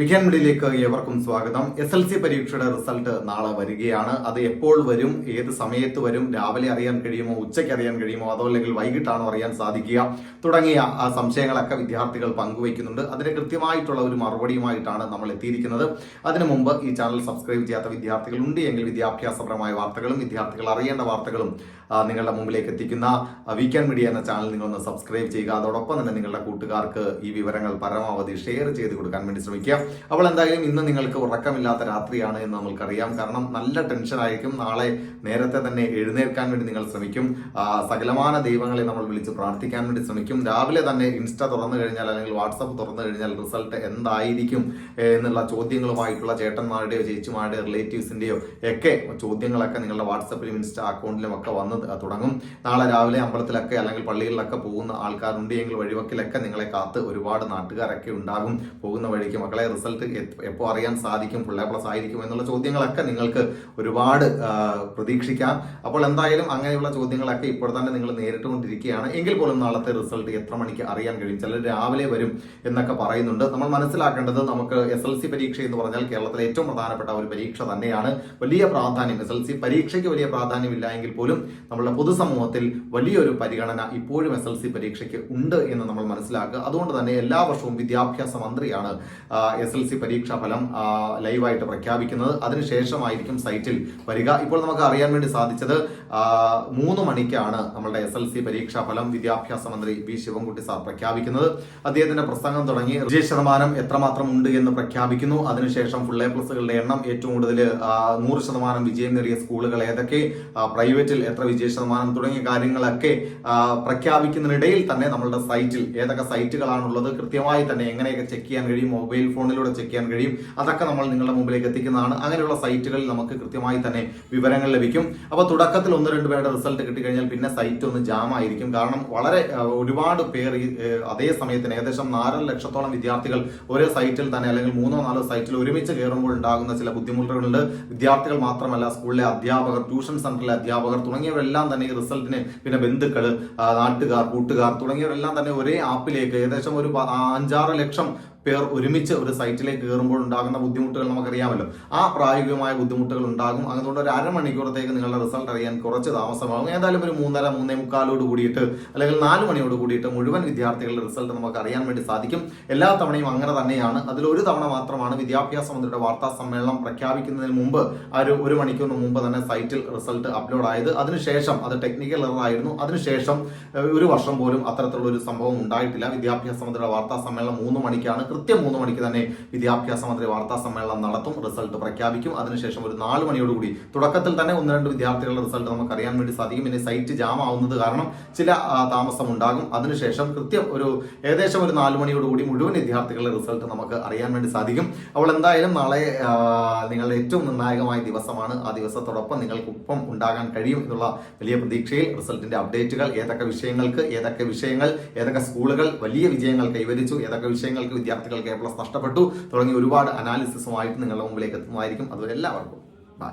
വിഖ്യാൻ മീഡിയയിലേക്ക് ഏവർക്കും സ്വാഗതം. എസ് എൽ സി പരീക്ഷയുടെ റിസൾട്ട് നാളെ വരികയാണ്. അത് എപ്പോൾ വരും? ഏത് സമയത്ത് വരും? രാവിലെ അറിയാൻ കഴിയുമോ? ഉച്ചയ്ക്ക് അറിയാൻ കഴിയുമോ? അതോ അല്ലെങ്കിൽ വൈകിട്ടാണോ അറിയാൻ സാധിക്കുക? തുടങ്ങിയ ആ സംശയങ്ങളൊക്കെ വിദ്യാർത്ഥികൾ പങ്കുവയ്ക്കുന്നുണ്ട്. അതിന് കൃത്യമായിട്ടുള്ള ഒരു മറുപടിയുമായിട്ടാണ് നമ്മൾ എത്തിയിരിക്കുന്നത്. അതിനു മുമ്പ് ഈ ചാനൽ സബ്സ്ക്രൈബ് ചെയ്യാത്ത വിദ്യാർത്ഥികൾ ഉണ്ട് എങ്കിൽ വിദ്യാഭ്യാസപരമായ വാർത്തകളും വിദ്യാർത്ഥികൾ അറിയേണ്ട വാർത്തകളും നിങ്ങളുടെ മുമ്പിലേക്ക് എത്തിക്കുന്ന വീക്കെൻഡ് മീഡിയ എന്ന ചാനൽ നിങ്ങളൊന്ന് സബ്സ്ക്രൈബ് ചെയ്യുക. അതോടൊപ്പം തന്നെ നിങ്ങളുടെ കൂട്ടുകാർക്ക് ഈ വിവരങ്ങൾ പരമാവധി ഷെയർ ചെയ്ത് കൊടുക്കാൻ വേണ്ടി ശ്രമിക്കുക. അപ്പോൾ എന്തായാലും ഇന്ന് നിങ്ങൾക്ക് ഉറക്കമില്ലാത്ത രാത്രിയാണ് എന്ന് നമ്മൾക്കറിയാം. കാരണം നല്ല ടെൻഷൻ ആയിരിക്കും. നാളെ നേരത്തെ തന്നെ എഴുന്നേൽക്കാൻ വേണ്ടി നിങ്ങൾ ശ്രമിക്കും. സകലമാന ദൈവങ്ങളെ നമ്മൾ വിളിച്ച് പ്രാർത്ഥിക്കാൻ വേണ്ടി ശ്രമിക്കും. രാവിലെ തന്നെ ഇൻസ്റ്റ തുറന്നു കഴിഞ്ഞാൽ അല്ലെങ്കിൽ വാട്സപ്പ് തുറന്നു കഴിഞ്ഞാൽ റിസൾട്ട് എന്തായിരിക്കും എന്നുള്ള ചോദ്യങ്ങളുമായിട്ടുള്ള ചേട്ടന്മാരുടെയോ ചേച്ചിമാരുടെയോ റിലേറ്റീവ്സിന്റെയോ ഒക്കെ ചോദ്യങ്ങളൊക്കെ നിങ്ങളുടെ വാട്സപ്പിലും ഇൻസ്റ്റ അക്കൗണ്ടിലും ഒക്കെ വന്ന് തുടങ്ങും. നാളെ രാവിലെ അമ്പലത്തിലൊക്കെ അല്ലെങ്കിൽ പള്ളികളിലൊക്കെ പോകുന്ന ആൾക്കാരുണ്ട്. എങ്കിൽ വഴിവക്കിലൊക്കെ നിങ്ങളെ കാത്ത് ഒരുപാട് നാട്ടുകാരൊക്കെ ഉണ്ടാകും. പോകുന്ന വഴിക്ക് മക്കളെ റിസൾട്ട് എപ്പോൾ അറിയാൻ സാധിക്കും ഫുൾ എ പ്ലസ് ആയിരിക്കും എന്നുള്ള ചോദ്യങ്ങളൊക്കെ നിങ്ങൾക്ക് ഒരുപാട് പ്രതീക്ഷിക്കാം. അപ്പോൾ എന്തായാലും അങ്ങനെയുള്ള ചോദ്യങ്ങളൊക്കെ ഇപ്പോൾ തന്നെ നിങ്ങൾ നേരിട്ടുകൊണ്ടിരിക്കുകയാണ്. എങ്കിൽ പോലും നാളത്തെ റിസൾട്ട് എത്ര മണിക്ക് അറിയാൻ കഴിയും? ചിലർ രാവിലെ വരും എന്നൊക്കെ പറയുന്നുണ്ട്. നമ്മൾ മനസ്സിലാക്കേണ്ടത് നമുക്ക് എസ് എൽ സി പരീക്ഷ എന്ന് പറഞ്ഞാൽ കേരളത്തിലെ ഏറ്റവും പ്രധാനപ്പെട്ട ഒരു പരീക്ഷ തന്നെയാണ്. വലിയ പ്രാധാന്യം എസ് എൽ സി പരീക്ഷയ്ക്ക് വലിയ പ്രാധാന്യമില്ല എങ്കിൽ പോലും നമ്മുടെ പൊതുസമൂഹത്തിൽ വലിയൊരു പരിഗണന ഇപ്പോഴും എസ് എൽ സി പരീക്ഷയ്ക്ക് ഉണ്ട് എന്ന് നമ്മൾ മനസ്സിലാക്കുക. അതുകൊണ്ട് തന്നെ എല്ലാ വർഷവും വിദ്യാഭ്യാസ മന്ത്രിയാണ് എസ് എൽ സി പരീക്ഷാ ഫലം ലൈവായിട്ട് പ്രഖ്യാപിക്കുന്നത്. അതിനുശേഷമായിരിക്കും സൈറ്റിൽ വരിക. ഇപ്പോൾ നമുക്ക് അറിയാൻ വേണ്ടി സാധിച്ചത് മൂന്ന് മണിക്കാണ് നമ്മളുടെ എസ് എൽ സി പരീക്ഷാ ഫലം വിദ്യാഭ്യാസ മന്ത്രി വി ശിവൻകുട്ടി സാർ പ്രഖ്യാപിക്കുന്നത്. അദ്ദേഹത്തിന്റെ പ്രസംഗം തുടങ്ങി വിജയ ശതമാനം എത്രമാത്രം ഉണ്ട് എന്ന് പ്രഖ്യാപിക്കുന്നു. അതിനുശേഷം ഫുൾ എ പ്ലസുകളുടെ എണ്ണം ഏറ്റവും കൂടുതൽ നൂറ് ശതമാനം വിജയം നേടിയ സ്കൂളുകൾ ഏതൊക്കെ പ്രൈവറ്റിൽ എത്ര വിജയ ശതമാനം തുടങ്ങിയ കാര്യങ്ങളൊക്കെ പ്രഖ്യാപിക്കുന്നതിനിടയിൽ തന്നെ നമ്മളുടെ സൈറ്റിൽ ഏതൊക്കെ സൈറ്റുകളാണുള്ളത് കൃത്യമായി തന്നെ എങ്ങനെയൊക്കെ ചെക്ക് ചെയ്യാൻ കഴിയും മൊബൈൽ ഫോണിലൂടെ ചെക്ക് ചെയ്യാൻ കഴിയും. അതൊക്കെ നമ്മൾ നിങ്ങളുടെ മുമ്പിലേക്ക് എത്തിക്കുന്നതാണ്. അങ്ങനെയുള്ള സൈറ്റുകളിൽ നമുക്ക് കൃത്യമായി തന്നെ വിവരങ്ങൾ ലഭിക്കും. അപ്പോൾ തുടക്കത്തിൽ ഒന്ന് രണ്ട് പേരുടെ റിസൾട്ട് കിട്ടിക്കഴിഞ്ഞാൽ പിന്നെ സൈറ്റ് ഒന്ന് ജാം ആയിരിക്കും. കാരണം വളരെ ഒരുപാട് പേർ ഈ, അതേ സമയത്തിന് ഏകദേശം നാലര ലക്ഷത്തോളം വിദ്യാർത്ഥികൾ ഒരേ സൈറ്റിൽ തന്നെ അല്ലെങ്കിൽ മൂന്നോ നാലോ സൈറ്റിൽ ഒരുമിച്ച് കയറുമ്പോൾ ഉണ്ടാകുന്ന ചില ബുദ്ധിമുട്ടുകളുണ്ട്. വിദ്യാർത്ഥികൾ മാത്രമല്ല സ്കൂളിലെ അധ്യാപകർ ട്യൂഷൻ സെന്ററിലെ അധ്യാപകർ തുടങ്ങിയവരെല്ലാം തന്നെ ഈ റിസൾട്ടിന് പിന്നെ ബന്ധുക്കൾ നാട്ടുകാർ കൂട്ടുകാർ തുടങ്ങിയവരെല്ലാം തന്നെ ഒരേ ആപ്പിലേക്ക് ഏകദേശം ഒരു അഞ്ചാറ് ലക്ഷം പേർ ഒരുമിച്ച് ഒരു സൈറ്റിലേക്ക് കയറുമ്പോൾ ഉണ്ടാകുന്ന ബുദ്ധിമുട്ടുകൾ നമുക്കറിയാമല്ലോ. ആ പ്രായോഗികമായ ബുദ്ധിമുട്ടുകൾ ഉണ്ടാകും. അതുകൊണ്ട് ഒരു അരമണിക്കൂറത്തേക്ക് നിങ്ങളുടെ റിസൾട്ട് അറിയാൻ കുറച്ച് താമസമാകും. ഏതായാലും ഒരു മൂന്നര മൂന്നേ മുക്കാലോട് കൂടിയിട്ട് അല്ലെങ്കിൽ നാല് മണിയോട് കൂടിയിട്ട് മുഴുവൻ വിദ്യാർത്ഥികളുടെ റിസൾട്ട് നമുക്ക് അറിയാൻ വേണ്ടി സാധിക്കും. എല്ലാ തവണയും അങ്ങനെ തന്നെയാണ്. അതിൽ ഒരു തവണ മാത്രമാണ് വിദ്യാഭ്യാസ മന്ത്രിയുടെ വാർത്താ സമ്മേളനം പ്രഖ്യാപിക്കുന്നതിന് മുമ്പ് ആ ഒരു ഒരു മണിക്കൂറിന് മുമ്പ് തന്നെ സൈറ്റിൽ റിസൾട്ട് അപ്ലോഡ് ആയത്. അതിനുശേഷം അത് ടെക്നിക്കൽ ആയിരുന്നു. അതിനുശേഷം ഒരു വർഷം പോലും അത്തരത്തിലുള്ള ഒരു സംഭവം ഉണ്ടായിട്ടില്ല. വിദ്യാഭ്യാസ മന്ത്രിയുടെ വാർത്താ സമ്മേളനം മൂന്ന് മണിക്കാണ് കൃത്യം മൂന്ന് മണിക്ക് തന്നെ വിദ്യാഭ്യാസ മന്ത്രി വാർത്താ സമ്മേളനം നടത്തും. റിസൾട്ട് പ്രഖ്യാപിക്കും. അതിനുശേഷം ഒരു നാല് മണിയോടുകൂടി തുടക്കത്തിൽ തന്നെ ഒന്ന് രണ്ട് വിദ്യാർത്ഥികളുടെ റിസൾട്ട് നമുക്ക് അറിയാൻ വേണ്ടി സാധിക്കും. ഇനി സൈറ്റ് ജാം ആവുന്നത് കാരണം ചില താമസം ഉണ്ടാകും അതിനുശേഷം കൃത്യം ഒരു ഏകദേശം ഒരു നാല് മണിയോടുകൂടി മുഴുവൻ വിദ്യാർത്ഥികളുടെ റിസൾട്ട് നമുക്ക് അറിയാൻ വേണ്ടി സാധിക്കും. അപ്പോൾ എന്തായാലും നാളെ നിങ്ങളുടെ ഏറ്റവും നിർണായകമായ ദിവസമാണ്. ആ ദിവസത്തോടൊപ്പം നിങ്ങൾക്കൊപ്പം ഉണ്ടാകാൻ കഴിയും എന്നുള്ള വലിയ പ്രതീക്ഷയിൽ റിസൾട്ടിന്റെ അപ്ഡേറ്റുകൾ ഏതൊക്കെ വിഷയങ്ങൾക്ക് ഏതൊക്കെ വിഷയങ്ങൾ ഏതൊക്കെ സ്കൂളുകൾ വലിയ വിജയങ്ങൾ കൈവരിച്ചു ഏതൊക്കെ വിഷയങ്ങൾക്ക് വിദ്യാർത്ഥികൾക്ക് എ പ്ലസ് നഷ്ടപ്പെട്ടു. തുടങ്ങിയ ഒരുപാട് അനാലിസിസുമായിട്ട് നിങ്ങളുടെ മുമ്പിലേക്ക് എത്തുന്നതായിരിക്കും അതുവരെ എല്ലാവർക്കും. ബൈ